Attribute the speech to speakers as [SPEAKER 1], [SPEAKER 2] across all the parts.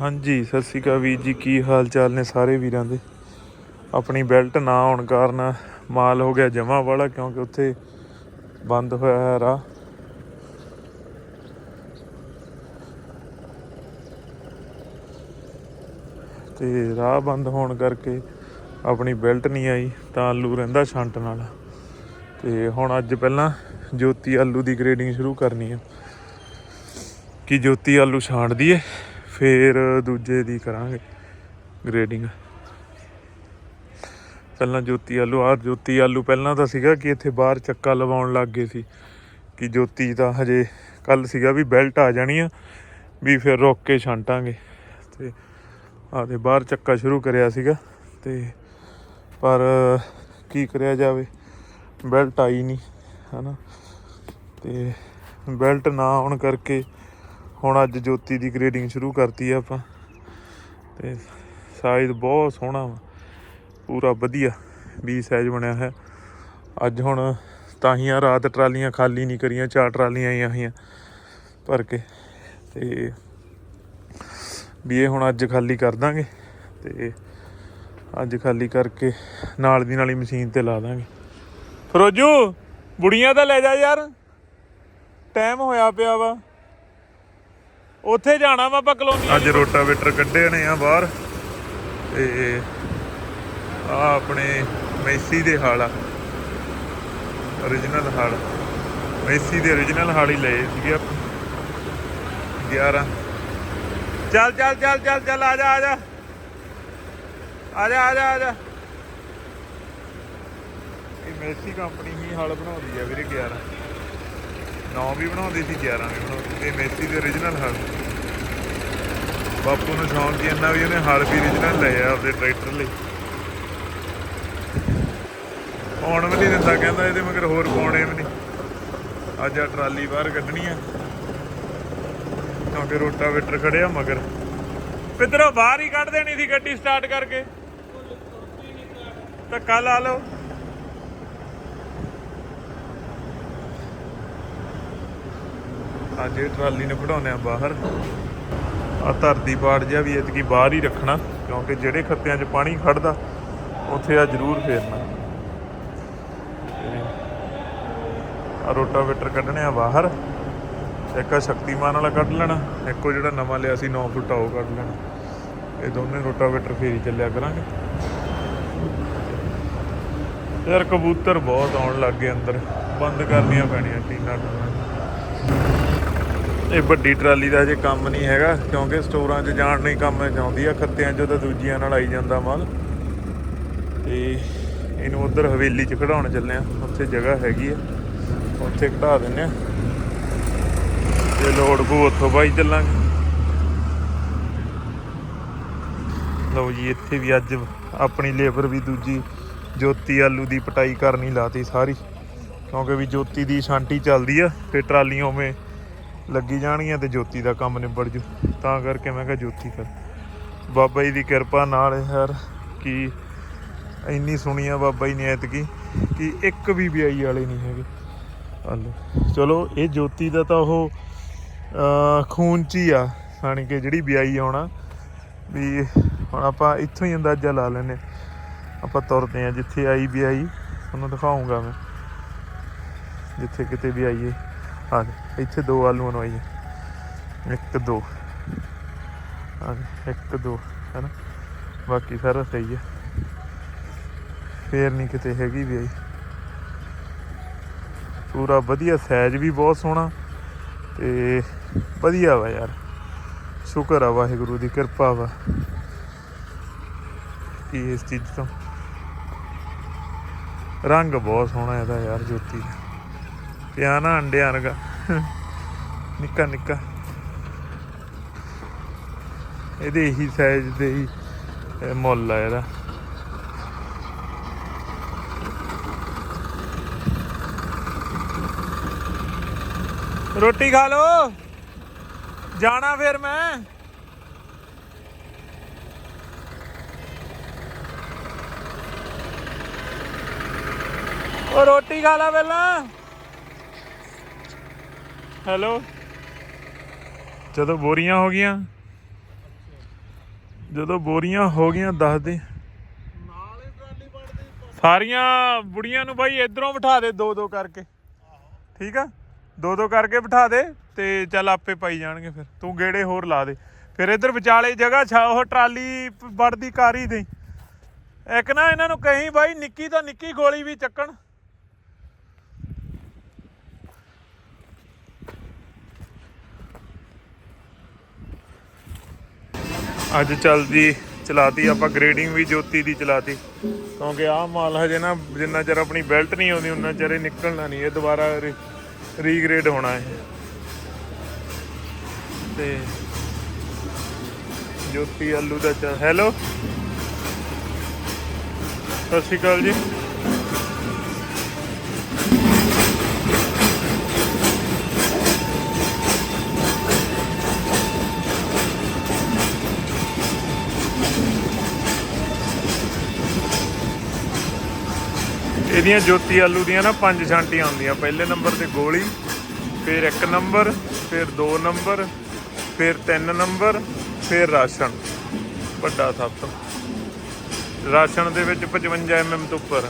[SPEAKER 1] ਹਾਂਜੀ, ਸਤਿ ਸ਼੍ਰੀ ਅਕਾਲ ਵੀਰ ਜੀ, ਕੀ ਹਾਲ ਚਾਲ ਨੇ ਸਾਰੇ ਵੀਰਾਂ ਦੇ? ਆਪਣੀ ਬੈਲਟ ਨਾ ਹੋਣ ਕਾਰਨ ਮਾਲ ਹੋ ਗਿਆ ਜਮਾ ਵਾਲਾ, ਕਿਉਂਕਿ ਉੱਥੇ ਬੰਦ ਹੋਇਆ ਹੈ ਰਾਹ। ਤੇ ਰਾਹ ਬੰਦ ਹੋਣ ਕਰਕੇ ਆਪਣੀ ਬੈਲਟ ਨਹੀਂ ਆਈ, ਤਾਂ ਆਲੂ ਰਹਿੰਦਾ ਛੰਟ ਨਾਲ। ਤੇ ਹੁਣ ਅੱਜ ਪਹਿਲਾਂ ਜੋਤੀ ਆਲੂ ਦੀ ਗ੍ਰੇਡਿੰਗ ਸ਼ੁਰੂ ਕਰਨੀ ਹੈ। ਕਿ ਜੋਤੀ ਆਲੂ ਛਾਂਟਦੀ ਦਈਏ ਫੇਰ ਦੂਜੇ ਦੀ ਕਰਾਂਗੇ ਗ੍ਰੇਡਿੰਗ ਪਹਿਲਾਂ ਜੋਤੀ ਆਲੂ ਆ ਜੋਤੀ ਆਲੂ ਪਹਿਲਾਂ ਤਾਂ ਸੀਗਾ ਕਿ ਇੱਥੇ ਬਾਹਰ ਚੱਕਾ ਲਵਾਉਣ ਲੱਗ ਗਏ ਸੀ ਕਿ ਜੋਤੀ ਤਾਂ ਹਜੇ ਕੱਲ ਸੀਗਾ ਵੀ ਬੈਲਟ ਆ ਜਾਣੀ ਆ, ਵੀ ਫਿਰ ਰੋਕ ਕੇ ਛਾਂਟਾਂਗੇ। ਤੇ ਆ ਬਾਹਰ ਚੱਕਾ ਸ਼ੁਰੂ ਕਰਿਆ ਸੀਗਾ ਤੇ ਪਰ ਕੀ ਕਰਿਆ ਜਾਵੇ ਬੈਲਟ ਆਈ ਨਹੀਂ, ਹਨਾ। ਤੇ ਬੈਲਟ ਨਾ ਆਉਣ ਕਰਕੇ ਹੁਣ ਅੱਜ ਜੋਤੀ ਦੀ ਗ੍ਰੇਡਿੰਗ ਸ਼ੁਰੂ ਕਰਤੀ ਆ ਆਪਾਂ। ਤੇ ਸਾਈਜ਼ ਬਹੁਤ ਸੋਹਣਾ ਵਾ। ਪੂਰਾ ਵਧੀਆ ਵੀ ਸਾਈਜ਼ ਬਣਿਆ ਹੈ ਅੱਜ ਹੁਣ ਤਾਂ ਹੀ ਆ ਰਾਤ ਟਰਾਲੀਆਂ ਖਾਲੀ ਨਹੀਂ ਕਰੀਆਂ, ਚਾਰ ਟਰਾਲੀਆਂ ਆਈਆਂ ਹੋਈਆਂ ਭਰ ਕੇ। ਤੇ ਵੀ ਇਹ ਹੁਣ ਅੱਜ ਖਾਲੀ ਕਰ ਦਾਂਗੇ। ਤੇ ਅੱਜ ਖਾਲੀ ਕਰਕੇ ਨਾਲ ਦੀ ਨਾਲ ਹੀ ਮਸ਼ੀਨ ਤੇ ਲਾ ਦਾਂਗੇ। ਫਰੋਜੂ, ਬੁੜੀਆਂ ਤਾਂ ਲੈ ਜਾ ਯਾਰ। ਟਾਈਮ ਹੋਇਆ ਪਿਆ ਵਾ। ਉੱਥੇ ਜਾਣਾ ਵਾ ਆਪਾਂ ਕਲੋਨੀ ਅੱਜ ਰੋਟਾਵੇਟਰ ਕੱਢੇ ਨੇ ਆ ਬਾਹਰ। ਤੇ ਆ ਆਪਣੇ ਮੈਸੀ ਦੇ ਹਾਲ ਆ। origignal ਹਾਲ। ਮੈਸੀ ਦੇ origignal ਹਾਲ ਹੀ ਲਏ ਸੀਗੇ ਆਪਾਂ। 11 ਚੱਲ ਚੱਲ ਚੱਲ ਚੱਲ ਚੱਲ, ਆ ਜਾ ਆ ਜਾ। ਆ ਜਾ ਆ ਜਾ ਆ ਜਾ। ਇਹ ਮੈਸੀ ਕੰਪਨੀ ਹੀ ਹਲ ਬਣਾਉਂਦੀ ਆ ਵੀਰੇ 11 9 ਵੀ ਬਣਾਉਂਦੀ ਸੀ 11 ਵੀ ਬਣਾਉਂਦੀ ਤੇ ਮੈਸੀ ਦੇ origignal ਹਲ ਬਾਪੂ ਨੂੰ ਸ਼ੌਂਕ ਸੀ ਇੰਨਾ ਵੀ ਉਹਨੇ ਹਲ ਵੀ origignal ਲਏ ਆ ਟਰੈਕਟਰ ਲਈ। ਪਾਉਣ ਵੀ ਨਹੀਂ ਦਿੰਦਾ, ਕਹਿੰਦਾ ਇਹਦੇ ਮਗਰ ਹੋਰ ਪਾਉਣੇ ਵੀ ਨਹੀਂ। ਅੱਜ ਆ ਟਰਾਲੀ ਬਾਹਰ ਕੱਢਣੀ ਆ। ਕਿਉਂਕਿ ਰੋਟਾਵੇਟਰ ਖੜਿਆ ਮਗਰ। ਪਿੱਧਰੋਂ ਬਾਹਰ ਹੀ ਕੱਢ ਦੇਣੀ ਸੀ ਗੱਡੀ ਸਟਾਰਟ ਕਰਕੇ। ਕੱਲ ਆ ਲਓ। ਅੱਜ ਇਹ ਟਰਾਲੀ ਨੂੰ ਕਢਾਉਂਦੇ ਆ ਬਾਹਰ। ਆ ਧਰਤੀ ਪਾੜ ਜਿਹਾ ਵੀ ਇਤਕੀ ਬਾਹਰ ਹੀ ਰੱਖਣਾ, ਕਿਉਂਕਿ ਜਿਹੜੇ ਖੱਤਿਆਂ 'ਚ ਪਾਣੀ ਖੜਦਾ ਉੱਥੇ ਆ ਜ਼ਰੂਰ ਫੇਰਨਾ। ਆ ਰੋਟਾਵੇਟਰ ਕੱਢਣੇ ਆ ਬਾਹਰ, ਇੱਕ ਆ ਸ਼ਕਤੀਮਾਨ ਵਾਲਾ ਕੱਢ ਲੈਣਾ, ਇੱਕੋ ਜਿਹੜਾ ਨਵਾਂ ਲਿਆ ਸੀ 9 ਫੁੱਟ ਉਹ ਕੱਢ ਲੈਣਾ। ਇਹ ਦੋਨੇ ਰੋਟਾਵੇਟਰ ਫੇਰੀ ਚੱਲਿਆ ਕਰਾਂਗੇ। ਯਾਰ ਕਬੂਤਰ ਬਹੁਤ ਆਉਣ ਲੱਗ ਗਏ ਅੰਦਰ, ਬੰਦ ਕਰਨੀਆਂ ਪੈਣੀਆਂ ਟੀਨਾ ਟੂਨਾ। ਇਹ ਵੱਡੀ ਟਰਾਲੀ ਦਾ ਅਜੇ ਕੰਮ ਨਹੀਂ ਹੈਗਾ, ਕਿਉਂਕਿ ਸਟੋਰਾਂ 'ਚ ਜਾਣ ਨਹੀਂ ਕੰਮ ਚਾਹੁੰਦੀ ਆ, ਖੱਤਿਆਂ 'ਚ ਤਾਂ ਦੂਜੀਆਂ ਨਾਲ ਆਈ ਜਾਂਦਾ ਮਾਲ। ਤੇ ਇਹਨੂੰ ਉਧਰ ਹਵੇਲੀ 'ਚ ਖੜਾਉਣ ਚੱਲੇ ਆ, ਉੱਥੇ ਜਗ੍ਹਾ ਹੈਗੀ ਆ, ਉੱਥੇ ਘਟਾ ਦਿੰਨੇ ਆ। ਜੇ ਲੋੜ ਪਊ ਉੱਥੋਂ ਬਾਈ ਚੱਲਾਂਗੇ। ਲਓ ਜੀ, ਇੱਥੇ ਵੀ ਅੱਜ ਆਪਣੀ ਲੇਬਰ ਵੀ ਦੂਜੀ ਜੋਤੀ ਆਲੂ ਦੀ ਪਟਾਈ ਕਰਨੀ ਲਾਤੀ ਸਾਰੀ, ਕਿਉਂਕਿ ਵੀ ਜੋਤੀ ਦੀ ਛਾਂਟੀ ਚੱਲਦੀ ਆ, ਤੇ ਟਰਾਲੀਆਂ ਉਵੇਂ ਲੱਗੀ ਜਾਣਗੀਆਂ ਤੇ ਜੋਤੀ ਦਾ ਕੰਮ ਨਿਬੜ ਜੂ। ਤਾਂ ਕਰਕੇ ਮੈਂ ਕਿਹਾ ਜੋਤੀ ਕਰ ਬਾਬਾ ਜੀ ਦੀ ਕਿਰਪਾ ਨਾਲ ਯਾਰ ਕਿ ਇੰਨੀ ਸੁਣੀ ਆ ਬਾਬਾ ਜੀ ਨੇ ਐਤਕੀ ਕਿ ਇੱਕ ਵੀ ਵਿਆਹੀ ਵਾਲੇ ਨਹੀਂ ਹੈਗੇ। ਹਲੋ, ਚਲੋ ਇਹ ਜੋਤੀ ਦਾ ਤਾਂ ਉਹ ਖੂਨ ਚ ਹੀ ਆ ਸਾਣੀ ਕਿ ਜਿਹੜੀ ਵਿਆਹੀ ਆਉਣਾ ਵੀ ਹੁਣ ਆਪਾਂ ਇੱਥੋਂ ਹੀ ਅੰਦਾਜ਼ਾ ਲਾ ਲੈਨੇ ਆਪਾਂ ਤੁਰਦੇ ਆ ਜਿੱਥੇ ਆਈ ਵਿਆਹੀ ਤੁਹਾਨੂੰ ਦਿਖਾਉਂਗਾ ਮੈਂ। ਜਿੱਥੇ ਕਿਤੇ ਵੀ ਆਈਏ ਆ ਦੇ, ਇੱਥੇ ਦੋ ਆਲੂ ਨੂੰ ਇੱਕ ਦੋ। ਆ ਇੱਕ ਦੋ ਹੈਨਾ? ਬਾਕੀ ਸਾਰਾ ਸਹੀ ਹੈ ਫੇਰ ਨਹੀਂ ਕਿਤੇ ਹੈਗੀ ਵੀ ਆਈ। ਪੂਰਾ ਵਧੀਆ ਸਾਈਜ਼ ਵੀ ਬਹੁਤ ਸੋਹਣਾ ਤੇ ਵਧੀਆ ਵਾ ਯਾਰ। ਸ਼ੁਕਰ ਆ ਵਾਹਿਗੁਰੂ ਦੀ ਕਿਰਪਾ ਵਾ। ਕਿ ਇਸ ਚੀਜ਼ ਤੋਂ? ਰੰਗ ਬਹੁਤ ਸੋਹਣਾ ਇਹਦਾ ਯਾਰ ਜੋਤੀ ਦਾ। ਪਿਆ ਨਾ ਅੰਡਿਆਂ ਵਰਗਾ। ਨਿੱਕਾ ਨਿੱਕਾ। ਇਹਦੇ ਹੀ ਸਾਈਜ਼ ਦੇ ਹੀ ਮੁੱਲ ਆ ਇਹਦਾ। ਰੋਟੀ ਖਾ ਲੋ ਜਾਣਾ ਫਿਰ ਮੈਂ। ਉਹ ਰੋਟੀ ਖਾ ਲਾ ਪਹਿਲਾਂ। ਹੈਲੋ। ਜਦੋਂ ਬੋਰੀਆਂ ਹੋ ਗਈਆਂ, ਜਦੋਂ ਬੋਰੀਆਂ ਹੋ ਗਈਆਂ ਦੱਸ ਦੇ। ਸਾਰੀਆਂ ਬੁੜੀਆਂ ਨੂੰ ਬਾਈ ਇਧਰੋਂ ਬਿਠਾ ਦੇ, ਦੋ ਦੋ ਕਰਕੇ। ਠੀਕ ਆ? ਦੋ ਦੋ ਕਰਕੇ ਬਿਠਾ ਦੇ ਤੇ ਚੱਲ ਆਪੇ ਪਾਈ ਜਾਣਗੇ ਫਿਰ। ਤੂੰ ਗੇੜੇ ਹੋਰ ਲਾ ਦੇ। ਫਿਰ ਇੱਧਰ ਵਿਚਾਲੇ ਜਗ੍ਹਾ ਛਾ, ਉਹ ਟਰਾਲੀ ਵੜਦੀ ਕਾਰੀ ਦੇ। ਇੱਕ ਨਾ ਇਹਨਾਂ ਨੂੰ ਕਹੀਂ ਬਾਈ, ਨਿੱਕੀ ਤੋਂ ਨਿੱਕੀ ਗੋਲੀ ਵੀ ਚੱਕਣ। ਅੱਜ ਚੱਲਦੀ, ਚਲਾਤੀ ਆਪਾਂ ਗ੍ਰੇਡਿੰਗ ਵੀ ਜੋਤੀ ਦੀ ਚਲਾਤੀ। ਕਿਉਂਕਿ ਆਹ ਮਾਲ ਹਜੇ ਨਾ ਜਿੰਨਾ ਚਿਰ ਆਪਣੀ ਬੈਲਟ ਨਹੀਂ ਆਉਂਦੀ, ਉਨਾ ਚਿਰ ਇਹ ਨਿਕਲਣਾ ਨਹੀਂ, ਇਹ ਦੁਬਾਰਾ ਰੀਗ੍ਰੇਡ ਹੋਣਾ ਹੈ ਤੇ ਜੋਤੀ ਆਲੂ ਦਾ ਚਾ ਹੈਲੋ ਸਤਿ ਸ਼੍ਰੀ ਅਕਾਲ ਜੀ। ਇਹਦੀਆਂ ਜੋਤੀ ਆਲੂ ਦੀਆਂ ਨਾ ਪੰਜ ਛਾਂਟੀਆਂ ਹੁੰਦੀਆਂ ਪਹਿਲੇ ਨੰਬਰ ਤੇ ਗੋਲੀ, ਫਿਰ ਇੱਕ ਨੰਬਰ, ਫਿਰ 2 ਨੰਬਰ, ਫਿਰ 3 ਨੰਬਰ, ਫਿਰ ਰਾਸ਼ਨ। ਵੱਡਾ ਸੱਤ। ਰਾਸ਼ਨ ਦੇ ਵਿੱਚ 55 ਐਮਐਮ ਤੋਂ ਉੱਪਰ।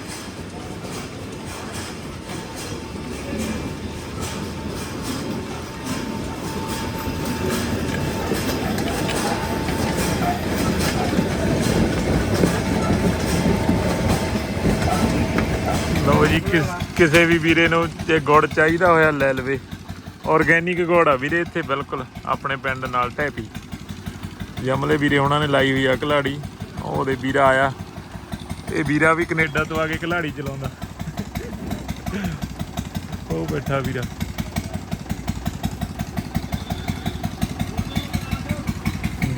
[SPEAKER 1] ਕਿਸੇ ਵੀ ਵੀਰੇ ਨੂੰ ਜੇ ਗੁੜ ਚਾਹੀਦਾ ਹੋਇਆ ਲੈ ਲਵੇ। ਆਰਗੈਨਿਕ ਗੁੜ ਆ ਵੀਰੇ, ਇੱਥੇ ਬਿਲਕੁਲ ਆਪਣੇ ਪਿੰਡ ਨਾਲ ਢੈਪੀ ਜਮਲੇ ਵੀਰੇ ਉਹਨਾਂ ਨੇ ਲਾਈ ਹੋਈ ਆ ਕਲਾੜੀ, ਉਹਦੇ ਵੀਰਾ ਆਇਆ। ਇਹ ਵੀਰਾ ਵੀ ਕੈਨੇਡਾ ਤੋਂ ਆ ਕੇ ਕਲਾੜੀ ਚਲਾਉਂਦਾ। ਉਹ ਬੈਠਾ ਵੀਰਾ।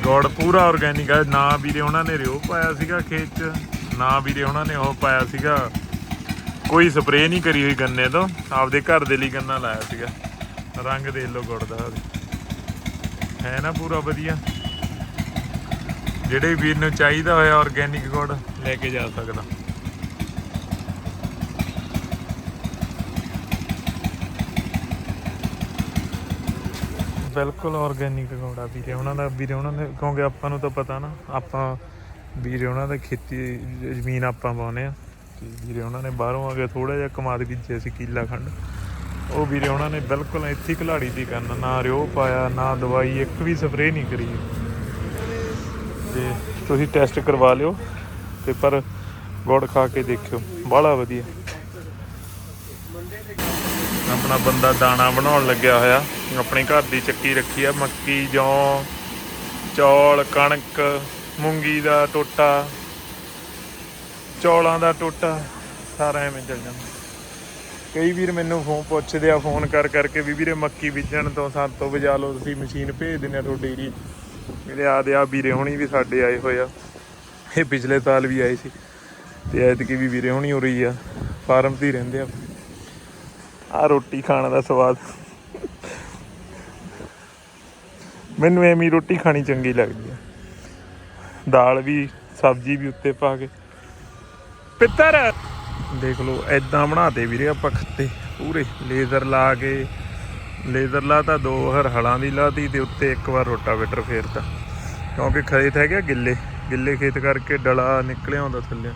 [SPEAKER 1] ਗੁੜ ਪੂਰਾ ਆਰਗੈਨਿਕ ਆ, ਨਾ ਵੀਰੇ ਉਹਨਾਂ ਨੇ ਰਿਓ ਪਾਇਆ ਸੀਗਾ ਖੇਤ 'ਚ, ਨਾ ਵੀਰੇ ਉਹਨਾਂ ਨੇ ਉਹ ਪਾਇਆ ਸੀਗਾ। ਕੋਈ ਸਪਰੇਅ ਨਹੀਂ ਕਰੀ ਹੋਈ ਗੰਨੇ ਤੋਂ। ਆਪਦੇ ਘਰ ਦੇ ਲਈ ਗੰਨਾ ਲਾਇਆ ਸੀਗਾ। ਰੰਗ ਦੇ ਲੋ ਗੁੜ ਦਾ ਹੈ ਨਾ ਪੂਰਾ ਵਧੀਆ। ਜਿਹੜੇ ਵੀਰ ਨੂੰ ਚਾਹੀਦਾ ਹੋਇਆ ਆਰਗੈਨਿਕ ਗੁੜ ਲੈ ਕੇ ਜਾ ਸਕਦਾ। ਬਿਲਕੁਲ ਆਰਗੈਨਿਕ ਗੁੜ ਆ ਵੀਰੇ। ਉਹਨਾਂ ਦਾ ਵੀਰੇ, ਉਹਨਾਂ ਨੇ, ਕਿਉਂਕਿ ਆਪਾਂ ਨੂੰ ਤਾਂ ਪਤਾ ਨਾ, ਆਪਾਂ ਵੀਰੇ, ਉਹਨਾਂ ਦਾ ਖੇਤੀ, ਜ਼ਮੀਨ ਆਪਾਂ ਪਾਉਨੇ ਆ ਤੇ ਵੀਰੇ ਉਹਨਾਂ ਨੇ ਬਾਹਰੋਂ ਆ ਕੇ ਥੋੜਾ ਜਿਹਾ ਕਮਾਦ ਬੀਜਿਆ ਸੀ ਕੀਲਾ ਖੰਡ। ਉਹ ਵੀਰੇ ਉਹਨਾਂ ਨੇ ਬਿਲਕੁਲ ਇੱਥੇ ਹੀ ਦੀ ਕਰਨਾ ਨਾ ਰਿਓ ਪਾਇਆ, ਨਾ ਦਵਾਈ, ਇੱਕ ਵੀ ਸਪਰੇਅ ਨਹੀਂ ਕਰੀ। ਤੇ ਤੁਸੀਂ ਟੈਸਟ ਕਰਵਾ ਲਿਓ ਤੇ ਪਰ ਗੁੜ ਖਾ ਕੇ ਦੇਖਿਓ। ਬਾਹਲਾ ਵਧੀਆ। ਆਪਣਾ ਬੰਦਾ ਦਾਣਾ ਬਣਾਉਣ ਲੱਗਿਆ ਹੋਇਆ। ਆਪਣੇ ਘਰ ਦੀ ਚੱਕੀ ਰੱਖੀ ਆ, ਮੱਕੀ, ਜੌਂ, ਚੌਲ, ਕਣਕ, ਮੂੰਗੀ ਦਾ ਟੋਟਾ। ਚੌਲਾਂ ਦਾ ਟੋਟਾ, ਸਾਰਾ ਐਵੇਂ ਚੱਲ ਜਾਂਦਾ। ਕਈ ਵੀਰ ਮੈਨੂੰ ਫੋਨ ਪੁੱਛਦੇ ਆ, ਫੋਨ ਕਰ ਕਰਕੇ ਵੀ ਵੀਰੇ ਮੱਕੀ ਬੀਜਣ ਤੋਂ ਸਾਡੇ ਤੋਂ ਵਜਾ ਲਓ, ਤੁਸੀਂ ਮਸ਼ੀਨ ਭੇਜ ਦਿੰਦੇ ਆ ਤੁਹਾਡੀ ਏਰੀਏ ਮੇਰੇ ਆਦੇ ਆ ਵੀਰੇ ਹੁਣੀ ਵੀ ਸਾਡੇ ਆਏ ਹੋਏ ਆ। ਇਹ ਪਿਛਲੇ ਸਾਲ ਵੀ ਆਏ ਸੀ। ਤੇ ਐਤਕੀ ਵੀ ਵੀਰੇ ਹੁਣੀ ਹੋ ਰਹੀ ਆ, ਫਾਰਮ ਤੇ ਹੀ ਰਹਿੰਦੇ ਆ। ਆ ਰੋਟੀ ਖਾਣ ਦਾ ਸਵਾਦ। ਮੈਨੂੰ ਐਵੇਂ ਰੋਟੀ ਖਾਣੀ ਚੰਗੀ ਲੱਗਦੀ ਆ। ਦਾਲ ਵੀ, ਸਬਜ਼ੀ ਵੀ ਉੱਤੇ ਪਾ ਕੇ। ਪਿੱਤਰ। ਦੇਖ ਲਓ ਐਦਾਂ ਬਣਾਤੇ ਵੀਰੇ ਆਪਾਂ ਖੱਤੇ, ਪੂਰੇ। ਲੇਜ਼ਰ ਲਾ ਕੇ, ਲੇਜ਼ਰ ਲਾ ਤਾਂ ਦੋ ਹਰ ਹਲਾਂ ਦੀ ਲਾਤੀ ਤੇ ਉੱਤੇ ਇੱਕ ਵਾਰ ਰੋਟਾਵੇਟਰ ਫੇਰਤਾ। ਕਿਉਂਕਿ ਖੇਤ ਹੈਗੇ ਗਿੱਲੇ ਗਿੱਲੇ ਖੇਤ ਕਰਕੇ ਡਲਾ ਨਿਕਲਿਆ ਹੁੰਦਾ ਥੱਲੇ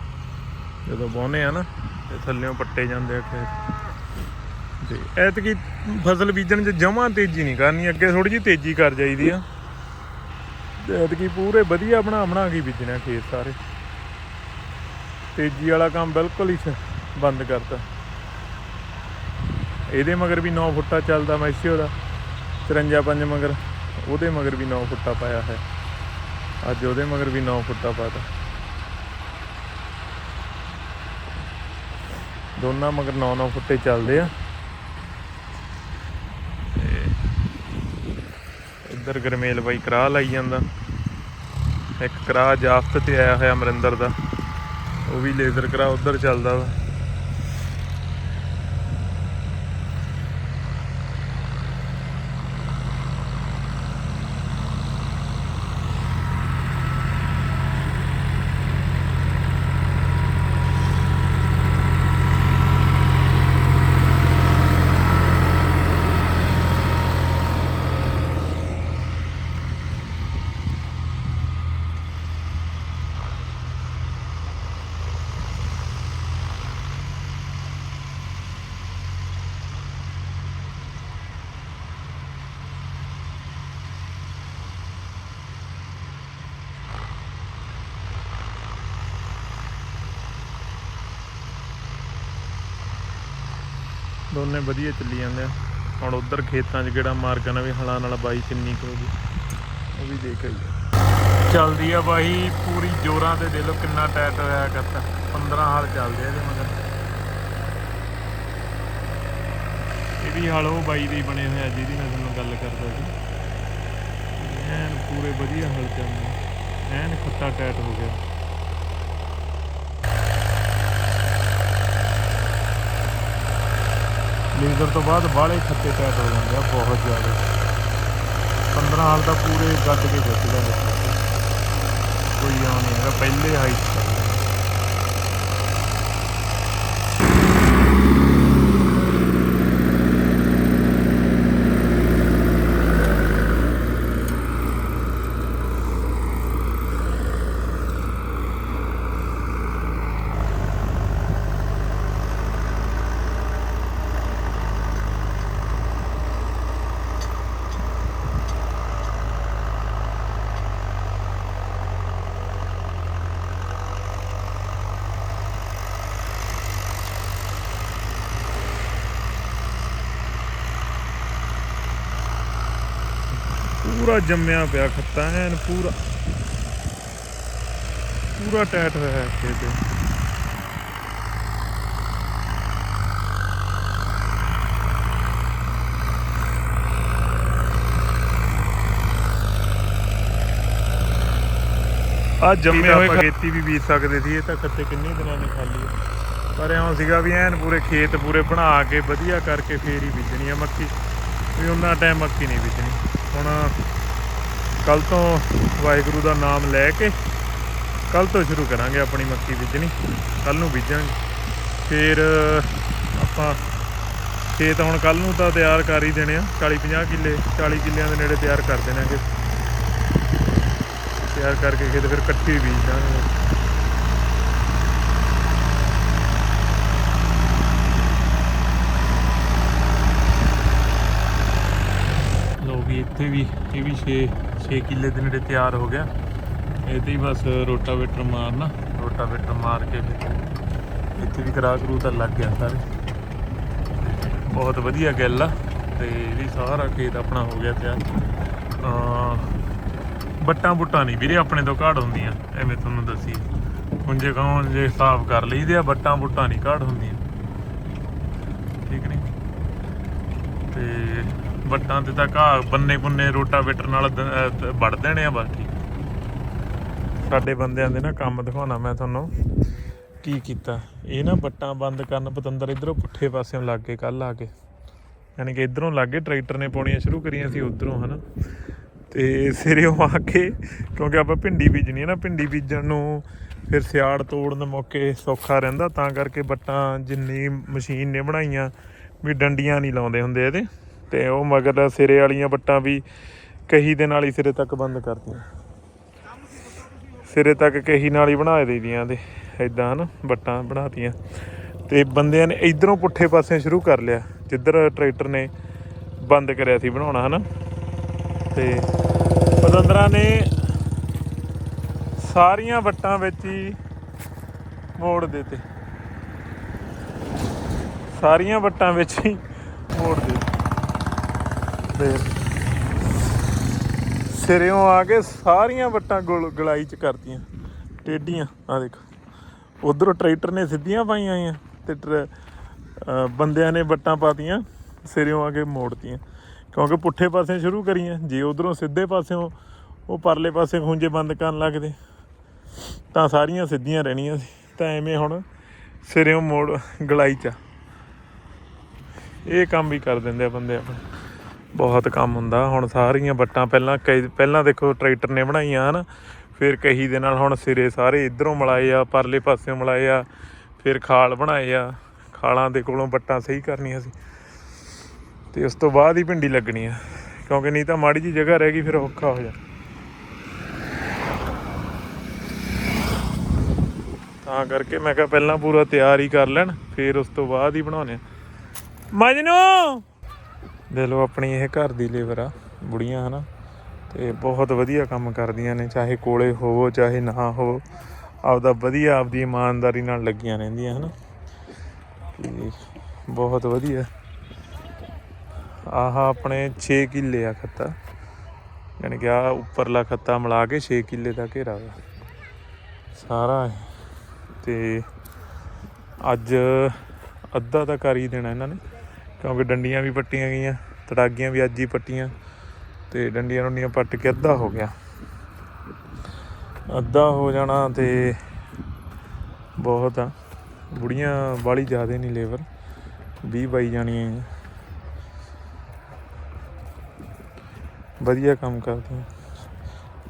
[SPEAKER 1] ਜਦੋਂ ਵਾਹੁੰਦੇ ਆ ਨਾ, ਤੇ ਥੱਲੇੋਂ ਪੱਟੇ ਜਾਂਦੇ ਆ ਖੇਤ। ਤੇ ਐਤਕੀ ਫਸਲ ਬੀਜਣ 'ਚ ਜਮਾਂ ਤੇਜ਼ੀ ਨਹੀਂ ਕਰਨੀ, ਅੱਗੇ ਥੋੜੀ ਜਿਹੀ ਤੇਜ਼ੀ ਕਰ ਜਾਈਦੀ ਆ। ਤੇ ਐਤਕੀ ਪੂਰੇ ਵਧੀਆ ਬਣਾ ਬਣਾ ਕੇ ਹੀ ਬੀਜਣਾ ਖੇਤ ਸਾਰੇ। ਤੇਜ਼ੀ ਵਾਲਾ ਕੰਮ ਬਿਲਕੁਲ ਹੀ ਬੰਦ ਕਰਤਾ। ਇਹਦੇ ਮਗਰ ਵੀ 9 ਫੁੱਟਾ ਚੱਲਦਾ ਮੈਸ਼ੀਓ ਦਾ 53 ਪੰਜ ਮਗਰ। ਉਹਦੇ ਮਗਰ ਵੀ 9 ਫੁੱਟਾ ਪਾਇਆ ਹੈ। ਅੱਜ ਉਹਦੇ ਮਗਰ ਵੀ 9 ਫੁੱਟਾ ਪਾਤਾ ਦੋਨਾਂ ਮਗਰ 9-9 ਫੁੱਟੇ ਚੱਲਦੇ ਆ। ਇੱਧਰ ਗਰਮੇਲ ਬਾਈ ਕਰਾ ਲਾਈ ਜਾਂਦਾ। ਇੱਕ ਕਰਾ ਜਾਫਤ ਤੇ ਆਇਆ ਹੋਇਆ ਅਮਰਿੰਦਰ ਦਾ। ਉਹ ਵੀ ਲੇਜ਼ਰ ਕਰਾ ਉਧਰ ਚੱਲਦਾ ਵਾ। ਦੋਨੇ ਵਧੀਆ ਚੱਲੀ ਜਾਂਦੇ ਆ। ਹੁਣ ਉਧਰ ਖੇਤਾਂ 'ਚ ਕਿਹੜਾ ਮਾਰ ਕੇ ਨਾ ਵੀ ਹਲਾਂ ਨਾਲ ਬਾਈ ਕਿੰਨੀ ਕੁ ਹੋ ਉਹ ਵੀ ਦੇਖ ਆਈਏ। ਚੱਲਦੀ ਆ ਬਾਈ, ਪੂਰੀ ਜੋਰਾਂ ਤੇ ਦੇ ਲੋ ਕਿੰਨਾ ਟਾਈਟ ਹੋਇਆ ਕਰਤਾ। 15 ਹਾਲ ਚੱਲਦੇ ਆ ਇਹਦੇ ਮਗਰ। ਇਹ ਵੀ ਹਾਲ ਉਹ ਬਾਈ ਦੇ ਬਣੇ ਹੋਏ ਆ, ਜਿਹਦੀ ਮੈਂ ਤੁਹਾਨੂੰ ਗੱਲ ਕਰਦਾ ਸੀ। ਐਨ ਪੂਰੇ ਵਧੀਆ ਹਲ ਚੱਲਦੇ ਐਨ ਖੱਤਾ ਟਾਈਟ ਹੋ ਗਿਆ। ਲੇਜ਼ਰ ਤੋਂ ਬਾਅਦ ਬਾਹਲੇ ਖੱਤੇ ਟੈਟ ਹੋ ਜਾਂਦੇ ਆ, ਬਹੁਤ ਜ਼ਿਆਦਾ। 15 ਹਾਲ ਤਾਂ ਪੂਰੇ ਗੱਡ ਕੇ ਖਿੱਚ ਲੈਂਦੇ ਕੋਈ ਆ ਨਹੀਂ ਹੈਗਾ, ਪਹਿਲੇ ਹਾਈਟ ਤੇ ਪੂਰਾ ਜੰਮਿਆ ਪਿਆ ਖੱਤਾ ਐਨ ਪੂਰਾ ਪੂਰਾ ਟਾਈਟ ਹੋਇਆ ਹੈ ਖੇਤ ਇਹ। ਆ ਜੰਮੇ ਹੋਏ ਖੇਤੀ ਵੀ ਬੀਜ ਸਕਦੇ ਸੀ ਇਹ ਤਾਂ ਖੱਤੇ ਕਿੰਨੇ ਦਿਨਾਂ ਨੇ ਖਾਲੀ ਆ। ਪਰ ਐਂ ਸੀਗਾ ਵੀ ਐਨ ਪੂਰੇ ਖੇਤ ਪੂਰੇ ਬਣਾ ਕੇ ਵਧੀਆ ਕਰਕੇ ਫੇਰ ਹੀ ਬੀਜਣੀ ਆ ਮੱਕੀ ਵੀ ਉਹਨਾਂ ਟਾਈਮ ਮੱਕੀ ਨਹੀਂ ਬੀਜਣੀ ਹੁਣ ਕੱਲ ਤੋਂ ਵਾਹਿਗੁਰੂ ਦਾ ਨਾਮ ਲੈ ਕੇ ਕੱਲ ਤੋਂ ਸ਼ੁਰੂ ਕਰਾਂਗੇ ਆਪਣੀ ਮੱਕੀ ਬੀਜਣੀ ਕੱਲ ਨੂੰ ਬੀਜਾਂਗੇ। ਫਿਰ ਆਪਾਂ ਖੇਤ ਹੁਣ ਕੱਲ ਨੂੰ ਤਾਂ ਤਿਆਰ ਕਰ ਹੀ ਦੇਣੇ ਆ 40 50 ਕਿੱਲੇ 40 ਕਿੱਲਿਆਂ ਦੇ ਨੇੜੇ ਤਿਆਰ ਕਰ ਦੇਣਾਗੇ। ਤਿਆਰ ਕਰਕੇ ਖੇਤ ਫਿਰ ਇਕੱਠੀ ਬੀਜ ਦਾਂਗੇ ਲੋ ਵੀ ਇੱਥੇ ਵੀ, ਇਹ ਵੀ 6 6 ਕਿੱਲੇ ਦੇ ਨੇੜੇ ਤਿਆਰ ਹੋ ਗਿਆ। ਇਹ ਤੇ ਹੀ ਬਸ ਰੋਟਾਵੇਟਰ ਮਾਰਨਾ, ਰੋਟਾਵੇਟਰ ਮਾਰ ਕੇ ਫਿਰ ਇੱਥੇ ਵੀ ਕਰਾ ਕਰੂ ਤਾਂ ਲੱਗ ਗਿਆ ਸਾਰੇ। ਬਹੁਤ ਵਧੀਆ ਗੱਲ ਆ, ਤੇ ਇਹ ਵੀ ਸਾਰਾ ਖੇਤ ਆਪਣਾ ਹੋ ਗਿਆ ਤਿਆਰ। ਅਹ ਬੱਟਾਂ ਬੁੱਟਾਂ ਨਹੀਂ ਵੀਰੇ, ਆਪਣੇ ਤੋਂ ਘਾੜ ਹੁੰਦੀਆਂ, ਐਵੇਂ ਤੁਹਾਨੂੰ ਦੱਸੀ ਹੁਣ ਜੇ ਕਹੋ ਜੇ ਹਿਸਾਬ ਕਰ ਲਈਦੇ ਆ ਬੱਟਾਂ ਬੁੱਟਾਂ ਨਹੀਂ ਘਾੜ ਹੁੰਦੀਆਂ। ਠੀਕ ਨਹੀਂ? ਤੇ ਵੱਟਾਂ ਤੇ ਤਾਂ ਘਾਹ ਬੰਨੇ ਬੰਨੇ ਰੋਟਾਵੇਟਰ ਨਾਲ ਦ- ਵੜ ਦੇਣੇ ਆ ਬਾਕੀ। ਸਾਡੇ ਬੰਦਿਆਂ ਦੇ ਨਾ ਕੰਮ ਦਿਖਾਉਣਾ ਮੈਂ ਤੁਹਾਨੂੰ ਕੀ ਕੀਤਾ। ਇਹ ਨਾ ਵੱਟਾਂ ਬੰਦ ਕਰਨ ਪਤੰਦਰ ਇਧਰੋਂ ਪੁੱਠੇ ਪਾਸਿਓਂ ਲੱਗ ਕੇ ਕੱਲ ਆ ਕੇ। ਯਾਨੀ ਕਿ ਇਧਰੋਂ ਲੱਗ ਕੇ ਟਰੈਕਟਰ ਨੇ ਪਾਉਣੀਆਂ ਸ਼ੁਰੂ ਕਰੀਆਂ ਸੀ ਉਧਰੋਂ, ਹਨਾ। ਤੇ ਸਿਰਿਓਂ ਆ ਕੇ, ਕਿਉਂਕਿ ਆਪਾਂ ਭਿੰਡੀ ਬੀਜਣੀ ਹੈ ਨਾ, ਭਿੰਡੀ ਬੀਜਣ ਨੂੰ ਫਿਰ ਸਿਆੜ ਤੋੜਨ ਮੌਕੇ ਸੌਖਾ ਰਹਿੰਦਾ, ਤਾਂ ਕਰਕੇ ਵੱਟਾਂ ਜਿੰਨੀ ਮਸ਼ੀਨ ਨੇ ਬਣਾਈਆਂ, ਵੀ ਡੰਡੀਆਂ ਨਹੀਂ ਲਾਉਂਦੇ ਹੁੰਦੇ ਇਹਦੇ। ਤੇ ਉਹ ਮਗਰ ਸਿਰੇ ਵਾਲੀਆਂ ਵੱਟਾਂ ਵੀ ਕਹੀ ਦੇ ਨਾਲ ਹੀ ਸਿਰੇ ਤੱਕ ਬੰਦ ਕਰਤੀਆਂ। ਸਿਰੇ ਤੱਕ ਕਹੀ ਨਾਲ ਹੀ ਬਣਾ ਦੇਈਆਂ ਤੇ ਐਦਾਂ ਹਨ, ਵੱਟਾਂ ਬਣਾਤੀਆਂ। ਤੇ ਬੰਦਿਆਂ ਨੇ ਇਧਰੋਂ ਪੁੱਠੇ ਪਾਸੇ ਸ਼ੁਰੂ ਕਰ ਲਿਆ, ਜਿੱਧਰ ਟਰੈਕਟਰ ਨੇ ਬੰਦ ਕਰਿਆ ਸੀ ਬਣਾਉਣਾ ਹਨਾ। ਤੇ ਪਤੰਦਰਾਂ ਨੇ ਸਾਰੀਆਂ ਵੱਟਾਂ ਵਿੱਚ ਹੀ ਮੋੜ ਦਿੱਤੇ। ਸਾਰੀਆਂ ਵੱਟਾਂ ਵਿੱਚ ਹੀ ਤੇ ਸਿਰਿਓਂ ਆ ਕੇ ਸਾਰੀਆਂ ਵੱਟਾਂ ਗੁਲ ਗਲਾਈ ਚ ਕਰਤੀਆਂ। ਟੇਡੀਆਂ ਆ ਦੇਖ। ਉਧਰੋਂ ਟਰੈਕਟਰ ਨੇ ਸਿੱਧੀਆਂ ਪਾਈਆਂ ਆਈਆਂ ਤੇ ਟਰ- ਬੰਦਿਆਂ ਨੇ ਵੱਟਾਂ ਪਾਤੀਆਂ ਸਿਰਿਓਂ ਆ ਕੇ ਮੋੜਤੀਆਂ। ਕਿਉਂਕਿ ਪੁੱਠੇ ਪਾਸੇ ਸ਼ੁਰੂ ਕਰੀਆਂ। ਜੇ ਉਧਰੋਂ ਸਿੱਧੇ ਪਾਸਿਓਂ ਉਹ ਪਰਲੇ ਪਾਸੇ ਖੁੰਝੇ ਬੰਦ ਕਰਨ ਲੱਗਦੇ ਤਾਂ ਸਾਰੀਆਂ ਸਿੱਧੀਆਂ ਰਹਿਣੀਆਂ ਸੀ। ਤਾਂ ਐਵੇਂ ਹੁਣ ਸਿਰਿਓਂ ਮੋੜ ਗਲਾਈ ਚ ਆ। ਇਹ ਕੰਮ ਵੀ ਕਰ ਦਿੰਦੇ ਆ ਬੰਦੇ ਆਪਣੇ। ਬਹੁਤ ਕੰਮ ਹੁੰਦਾ। ਹੁਣ ਸਾਰੀਆਂ ਵੱਟਾਂ ਪਹਿਲਾਂ ਕਈ, ਪਹਿਲਾਂ ਦੇਖੋ ਟਰੈਕਟਰ ਨੇ ਬਣਾਈਆਂ ਹਨ। ਫਿਰ ਕਹੀ ਦੇ ਨਾਲ ਹੁਣ ਸਿਰੇ ਸਾਰੇ ਇਧਰੋਂ ਮਲਾਏ ਆ, ਪਰਲੇ ਪਾਸਿਓਂ ਮਲਾਏ ਆ, ਫਿਰ ਖਾਲ ਬਣਾਏ ਆ। ਖਾਲਾਂ ਦੇ ਕੋਲੋਂ ਵੱਟਾਂ ਸਹੀ ਕਰਨੀਆਂ ਸੀ। ਤੇ ਉਸ ਤੋਂ ਬਾਅਦ ਹੀ ਭਿੰਡੀ ਲੱਗਣੀ ਆ। ਕਿਉਂਕਿ ਨਹੀਂ ਤਾਂ ਮਾੜੀ ਜੀ ਜਗ੍ਹਾ ਰਹਿ ਗਈ, ਫਿਰ ਔਖਾ ਹੋ ਜਾ ਤਾਂ ਕਰਕੇ ਮੈਂ ਕਿਹਾ ਪਹਿਲਾਂ ਪੂਰਾ ਤਿਆਰ ਹੀ ਕਰ ਲੈਣ, ਫਿਰ ਉਸ ਤੋਂ ਬਾਅਦ ਹੀ ਬਣਾਉਣੇ ਆ। ਮਜਨੂ! ਦੇ ਲੋ ਆਪਣੀ ਇਹ ਘਰ ਦੀ ਲੇਬਰ ਆ, ਬੁੜੀਆਂ ਹਨਾ, ਤੇ ਬਹੁਤ ਵਧੀਆ ਕੰਮ ਕਰਦੀਆਂ ਨੇ, ਚਾਹੇ ਕੋਲੇ ਹੋਵੋ, ਚਾਹੇ ਨਾ ਹੋਵੋ, ਆਪਦਾ ਵਧੀਆ ਆਪਦੀ ਇਮਾਨਦਾਰੀ ਨਾਲ ਲੱਗੀਆਂ ਰਹਿੰਦੀਆਂ ਹਨਾ, ਤੇ ਬਹੁਤ ਵਧੀਆ ਆਹ ਆਪਣੇ 6 ਕਿੱਲੇ ਆ ਖੱਤਾ ਯਾਨੀ ਕਿ ਆ ਉੱਪਰਲਾ ਖੱਤਾ ਮਿਲਾ ਕੇ 6 ਕਿੱਲੇ ਦਾ ਘੇਰਾ ਵਾ, ਸਾਰਾ ਇਹ। ਤੇ ਅੱਜ ਅੱਧਾ ਤਾਂ ਕਰ ਹੀ ਦੇਣਾ ਇਹਨਾਂ ਨੇ ਕਿਉਂਕਿ ਡੰਡੀਆਂ ਵੀ ਪੱਟੀਆਂ ਗਈਆਂ ਤੜਾਗੀਆਂ ਵੀ ਅੱਜ ਹੀ ਪੱਟੀਆਂ ਤੇ ਡੰਡੀਆਂ ਡੰਡੀਆਂ ਪੱਟ ਕੇ ਅੱਧਾ ਹੋ ਗਿਆ। ਅੱਧਾ ਹੋ ਜਾਣਾ ਤੇ ਬਹੁਤ ਆ। ਬੁੜੀਆਂ ਵਾਲੀ ਜ਼ਿਆਦੇ ਨਹੀਂ ਲੇਬਰ 20 ਬਾਈ ਜਾਣੀਆਂ ਵਧੀਆ ਕੰਮ ਕਰਦੇ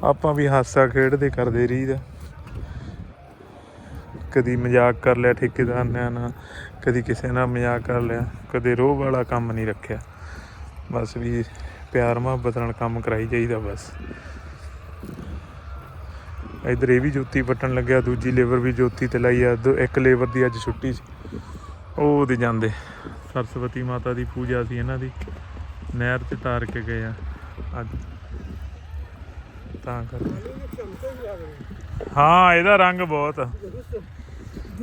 [SPEAKER 1] ਆਪਾਂ ਵੀ ਹਾਸਾ ਖੇਡਦੇ ਕਰਦੇ ਰਹੀਦਾ। ਕਦੀ ਮਜ਼ਾਕ ਕਰ ਲਿਆ ਠੇਕੇਦਾਰ ਨਾਲ, ਕਦੀ ਕਿਸੇ ਨਾਲ ਮਜ਼ਾਕ ਕਰ ਲਿਆ, ਕਦੇ ਰੋਹ ਵਾਲਾ ਕੰਮ ਨਹੀਂ ਰੱਖਿਆ। ਬਸ ਵੀ ਪਿਆਰ ਮੁਹੱਬਤ ਨਾਲ ਕੰਮ ਕਰਾਈ ਜਾਈਦਾ ਬਸ। ਇਧਰ ਇਹ ਵੀ ਜੋਤੀ ਪੱਟਣ ਲੱਗਿਆ, ਦੂਜੀ ਲੇਬਰ ਵੀ ਜੋਤੀ ਤੇ ਲਾਈ ਆ। ਦੋ- ਇੱਕ ਲੇਬਰ ਦੀ ਅੱਜ ਛੁੱਟੀ ਸੀ। ਉਹ ਉਹਦੇ ਜਾਂਦੇ। ਸਰਸਵਤੀ ਮਾਤਾ ਦੀ ਪੂਜਾ ਸੀ ਇਹਨਾਂ ਦੀ। ਨਹਿਰ ਤੇ ਤਾਰ ਕੇ ਗਏ ਆ। ਅੱਜ ਤਾਂ ਕਰਕੇ। ਹਾਂ, ਇਹਦਾ ਰੰਗ ਬਹੁਤ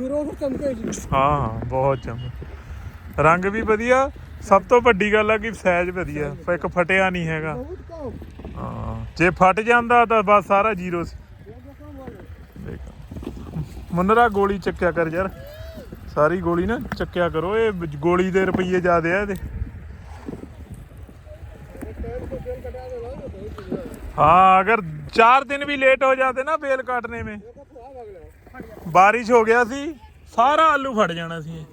[SPEAKER 1] ਆ
[SPEAKER 2] ਦੂਰੋਂ ਤੋਂ ਚਮਕੇ ਜੀ
[SPEAKER 1] ਹਾਂ ਹਾਂ ਬਹੁਤ ਚਮਕ ਰੰਗ ਵੀ ਵਧੀਆ ਸਭ ਤੋਂ ਵੱਡੀ ਗੱਲ ਆ ਕਿ ਸਾਈਜ਼ ਵਧੀਆ ਪਰ ਇੱਕ ਫਟਿਆ ਨਹੀਂ ਹੈਗਾ
[SPEAKER 2] ਬਹੁਤ ਕਮ
[SPEAKER 1] ਹਾਂ ਜੇ ਫਟ ਜਾਂਦਾ ਤਾਂ ਬਸ ਸਾਰਾ ਜ਼ੀਰੋ ਸੀ ਦੇਖ ਮੁੰਨਰਾ ਗੋਲੀ ਚੱਕਿਆ ਕਰ ਯਾਰ ਸਾਰੀ ਗੋਲੀ ਨਾ ਚੱਕਿਆ ਕਰੋ ਇਹ ਬ- ਗੋਲੀ ਦੇ ਰੁਪਈਏ ਜ਼ਿਆਦੇ ਆ ਇਹਦੇ हाँ अगर चार दिन भी लेट हो जाते ना बेल काटने में ਬਾਰਿਸ਼ ਹੋ ਗਿਆ ਸੀ, ਸਾਰਾ ਆਲੂ ਫਟ ਜਾਣਾ ਸੀ ਇਹ।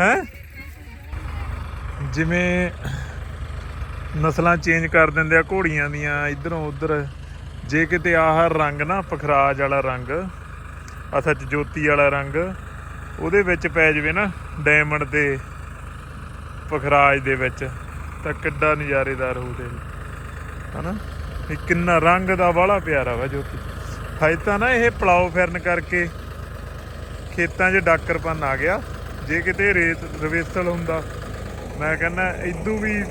[SPEAKER 1] ਹੈ? ਜਿਵੇਂ ਨਸਲਾਂ ਚੇਂਜ ਕਰ ਦਿੰਦੇ ਆ ਘੋੜੀਆਂ ਦੀਆਂ, ਇਧਰੋਂ ਉਧਰ। ਜੇ ਕਿਤੇ ਆਹ ਰੰਗ ਨਾ, ਪਖਰਾਜ ਵਾਲਾ ਰੰਗ ਆ ਸੱਚ ਜੋਤੀ ਵਾਲਾ ਰੰਗ, ਉਹਦੇ ਵਿੱਚ ਪੈ ਜਵੇ ਨਾ ਡਾਇਮੰਡ ਦੇ ਪਖਰਾਜ ਦੇ ਵਿੱਚ, ਤਾਂ ਕਿੱਡਾ ਨਜ਼ਾਰੇਦਾਰ ਹੋਊ ਤੇ ਹਨਾ? ਇਹ ਕਿੰਨਾ ਰੰਗ ਦਾ ਵਾਲਾ ਪਿਆਰਾ ਵਾ ਜੋਤੀ। ਹਜੇ ਤਾਂ ਨਾ ਇਹ ਪਲਾਉ ਫਿਰਨ ਕਰਕੇ ਖੇਤਾਂ 'ਚ ਡਾਕਰਪਨ ਆ ਗਿਆ। ਜੇ ਕਿਤੇ ਰੇਤ ਰਵੇਸਲ ਹੁੰਦਾ, ਮੈਂ ਕਹਿੰਦਾ ਇਦੋਂ ਵੀ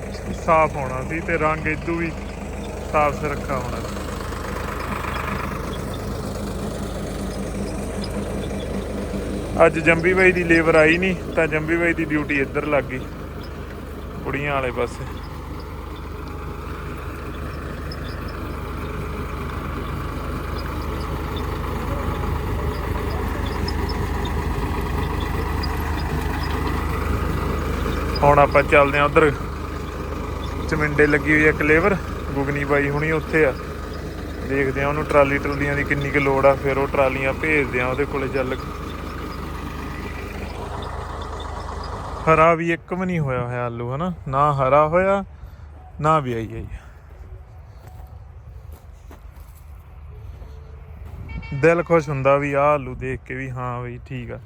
[SPEAKER 1] ਸਾਫ਼ ਹੋਣਾ ਸੀ ਤੇ ਰੰਗ ਇਦੋਂ ਵੀ ਸਾਫ਼ ਸੁਰੱਖਾ ਹੋਣਾ ਸੀ। ਅੱਜ ਜੰਬੀ ਬਾਈ ਦੀ ਲੇਬਰ ਆਈ ਨਹੀਂ, ਤਾਂ ਜੰਬੀ ਬਾਈ ਦੀ ਡਿਊਟੀ ਇੱਧਰ ਲੱਗ ਗਈ। ਕੁੜੀਆਂ ਵਾਲੇ ਪਾਸੇ। ਹੁਣ ਆਪਾਂ ਚੱਲਦੇ ਆ ਉਧਰ। ਚਮਿੰਡੇ ਲੱਗੀ ਹੋਈ ਆ ਇੱਕ ਲੇਬਰ, ਗੁਗਨੀ ਬਾਈ ਹੁਣੀ ਉੱਥੇ ਆ। ਦੇਖਦੇ ਆ ਉਹਨੂੰ ਟਰਾਲੀ ਟਰਲੀਆਂ ਦੀ ਕਿੰਨੀ ਕੁ ਲੋੜ ਆ, ਫਿਰ ਉਹ ਟਰਾਲੀਆਂ ਭੇਜਦੇ ਆ ਉਹਦੇ ਕੋਲੇ ਚੱਲ ਹਰਾ ਵੀ ਇੱਕ ਵੀ ਨਹੀਂ ਹੋਇਆ ਹੋਇਆ ਆਲੂ, ਹਨਾ? ਨਾ ਹਰਾ ਹੋਇਆ, ਨਾ ਵੀ ਆਈ ਆਈ ਦਿਲ ਖੁਸ਼ ਹੁੰਦਾ ਵੀ ਆਹ ਆਲੂ ਦੇਖ ਕੇ ਵੀ ਹਾਂ ਬਈ ਠੀਕ ਆ।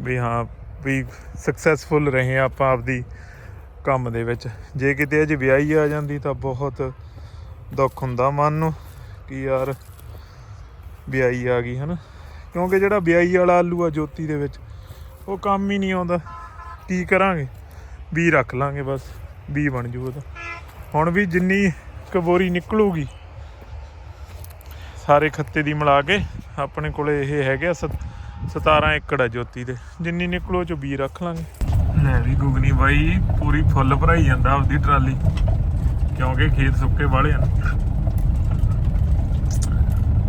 [SPEAKER 1] ਵੀ ਹਾਂ ਵੀ ਸਕਸੈਸਫੁਲ ਰਹੇ ਆ ਆਪਾਂ ਆਪਦੀ ਕੰਮ ਦੇ ਵਿੱਚ। ਜੇ ਕਿਤੇ ਅਜ ਵਿਆਹੀ ਆ ਜਾਂਦੀ ਤਾਂ ਬਹੁਤ ਦੁੱਖ ਹੁੰਦਾ ਮਨ ਨੂੰ ਕਿ ਯਾਰ ਵਿਆਹੀ ਆ ਗਈ, ਹਨਾ? ਕਿਉਂਕਿ ਜਿਹੜਾ ਵਿਆਹੀ ਵਾਲਾ ਆਲੂ ਆ ਜੋਤੀ ਦੇ ਵਿੱਚ, ਉਹ ਕੰਮ ਹੀ ਨਹੀਂ ਆਉਂਦਾ। ਕੀ ਕਰਾਂਗੇ? ਵੀ ਰੱਖ ਲਾਂਗੇ ਬਸ, ਵੀ ਬਣ ਜੂ ਉਹਦਾ ਹੁਣ ਵੀ ਜਿੰਨੀ ਕਬੋਰੀ ਨਿਕਲੂਗੀ, ਸਾਰੇ ਖੱਤੇ ਦੀ ਮਿਲਾ ਕੇ ਆਪਣੇ ਕੋਲੇ ਇਹ ਹੈਗੇ ਆ ਸਤ- 17 ਏਕੜ ਆ ਜੋਤੀ ਦੇ। ਜਿੰਨੀ ਨਿਕਲੋ ਚ ਬੀ ਰੱਖ ਲਾਂਗੇ। ਲੈ ਵੀ ਗੁਗਨੀ ਬਾਈ ਪੂਰੀ ਫੁੱਲ ਭਰਾਈ ਜਾਂਦਾ ਆਪਦੀ ਟਰਾਲੀ। ਕਿਉਂਕਿ ਖੇਤ ਸੁੱਕੇ ਵਾਲੇ ਆ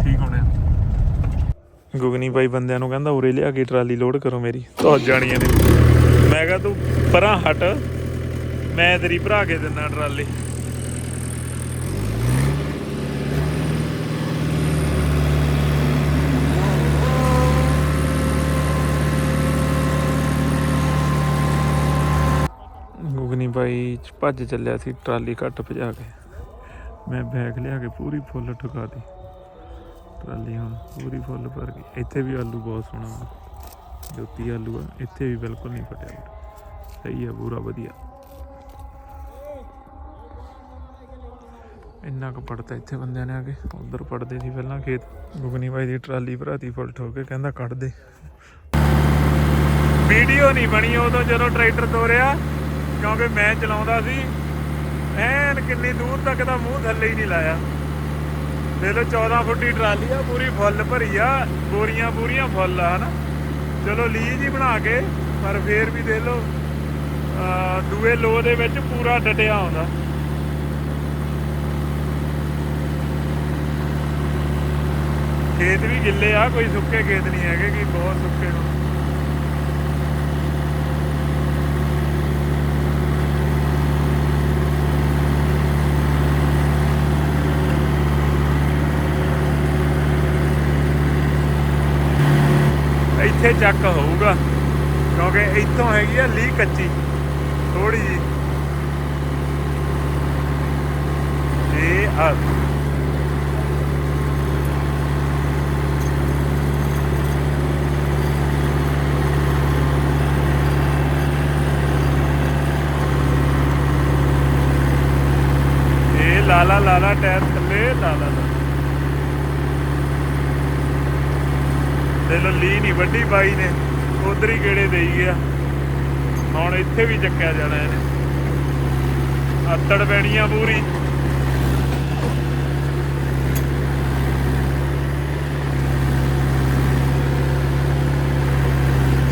[SPEAKER 1] ਠੀਕ ਹੋਣੇ। ਗੁਗਨੀ ਬਾਈ ਬੰਦਿਆਂ ਨੂੰ ਕਹਿੰਦਾ ਉਰੇ ਲਿਆ ਕੇ ਟਰਾਲੀ ਲੋਡ ਕਰੋ ਮੇਰੀ। ਤਾਂ ਜਾਣੀਆਂ ਨੇ। ਮੈਂ ਕਿਹਾ ਤੂੰ ਪਰਾਂ ਹਟ। ਮੈਂ ਤੇਰੀ ਭਰਾ ਕੇ ਦਿੰਦਾ ਟਰਾਲੀ ਗੁਗਨੀ ਬਾਈ ਭੱਜ ਚੱਲਿਆ ਸੀ, ਟਰਾਲੀ ਘੱਟ ਭਜਾ ਕੇ। ਮੈਂ ਬੈਗ ਲਿਆ ਕੇ ਪੂਰੀ ਫੁੱਲ ਠੁਕਾ ਟਰਾਲੀ ਹੁਣ ਪੂਰੀ ਫੁੱਲ ਭਰ ਗਈ। ਇੱਥੇ ਵੀ ਆਲੂ ਬਹੁਤ ਸੋਹਣਾ ਜੋਤੀ ਆਲੂ ਆ, ਇੱਥੇ ਵੀ ਬਿਲਕੁਲ ਨਹੀਂ ਫਟਿਆ ਸਹੀ ਆ, ਪੂਰਾ ਵਧੀਆ। ਇੰਨਾ ਕੁ ਪੜਤਾ ਇੱਥੇ ਬੰਦਿਆਂ ਨੇ ਆ ਕੇ। ਉਧਰ ਪੜਦੇ ਸੀ ਪਹਿਲਾਂ ਖੇਤ। ਗੁਗਨੀ ਬਾਈ ਦੀ ਟਰਾਲੀ ਭਰਾਤੀ ਫੁੱਲ ਠੋਕ ਕੇ, ਕਹਿੰਦਾ ਕੱਢ ਦੇ। ਵੀਡੀਓ ਨਹੀਂ ਬਣੀ, ਉਦੋਂ ਜਦੋਂ ਟਰੈਕਟਰ ਤੋਰਿਆ ਕਿਉਂਕਿ ਮੈਂ ਚਲਾਉਂਦਾ ਸੀ। ਐਨ ਕਿੰਨੀ ਦੂਰ ਤੱਕ ਦਾ ਮੂੰਹ ਥੱਲੇ ਹੀ ਨਹੀਂ ਲਾਇਆ। ਦੇ ਲੋ 14 ਫੁੱਟੀ ਟਰਾਲੀ ਆ, ਪੂਰੀ ਫੁੱਲ ਭਰੀ ਆ, ਬੋਰੀਆਂ ਪੂਰੀਆਂ ਫੁੱਲ ਆ, ਹਨਾ। ਚਲੋ, ਲੀਜ ਹੀ ਬਣਾ ਕੇ, ਪਰ ਫੇਰ ਵੀ ਦੇ ਲੋ ਦੂਏ ਲੋ ਦੇ ਵਿੱਚ ਪੂਰਾ ਡਟਿਆ ਆਉਂਦਾ। ਖੇਤ ਵੀ ਗਿੱਲੇ ਆ, ਕੋਈ ਸੁੱਕੇ ਖੇਤ ਨਹੀਂ ਹੈਗੇ, ਕਿ ਬਹੁਤ ਸੁੱਕੇ ਹੋਣ ਇੱਥੇ ਚੱਕ ਹੋਊਗਾ, ਕਿਉਂਕਿ ਇੱਥੋਂ ਹੈਗੀ ਆ ਲੀ ਕੱਚੀ ਥੋੜੀ ਜੀ ਇਹ ਆ ਲਾਲਾ ਲਾਲਾ ਟਾਇਰ ਥੱਲੇ, ਲਾਲਾ ਲਾਲਾ। ਦੇ ਲੋ ਲੀ ਨਹੀਂ ਵੱਡੀ ਬਾਈ ਨੇ, ਉਧਰ ਹੀ ਗੇੜੇ ਦੇਈ ਗਿਆ। ਹੁਣ ਇੱਥੇ ਵੀ ਚੱਕਿਆ ਜਾਣਾ ਇਹਨੇ। ਆਤੜ ਪੈਣੀਆਂ ਪੂਰੀ।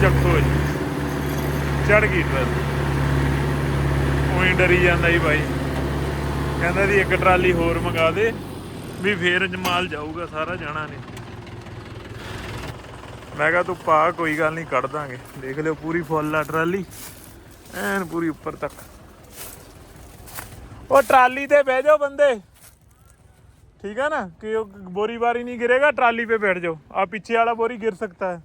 [SPEAKER 1] ਚੱਕੋ ਜੀ। ਚੜ ਗਈ ਟਰਾਲੀ। ਉਹੀ ਡਰੀ ਜਾਂਦਾ ਹੀ ਬਾਈ। ਕਹਿੰਦਾ ਦੀ ਇੱਕ ਟਰਾਲੀ ਹੋਰ ਮੰਗਾ ਦੇ, ਵੀ ਫੇਰ ਜਮਾਲ ਜਾਊਗਾ, ਸਾਰਾ ਜਾਣਾ ਨਹੀਂ। ਮੈਂ ਕਿਹਾ ਤੂੰ ਪਾ ਕੋਈ ਗੱਲ ਨਹੀਂ ਕੱਢ ਦਾਂਗੇ ਦੇਖ ਲਿਓ ਪੂਰੀ ਫੁੱਲ ਆ ਟਰਾਲੀ ਐਨ ਪੂਰੀ ਉੱਪਰ ਤੱਕ ਉਹ ਟਰਾਲੀ ਤੇ ਬਹਿ ਜਾਓ ਬੰਦੇ ਠੀਕ ਹੈ ਨਾ ਕਿ ਉਹ ਬੋਰੀ ਬਾਰੀ ਨਹੀਂ ਗਿਰੇਗਾ ਟਰਾਲੀ पे बैठ जाओ आप पीछे वाला बोरी गिर सकता है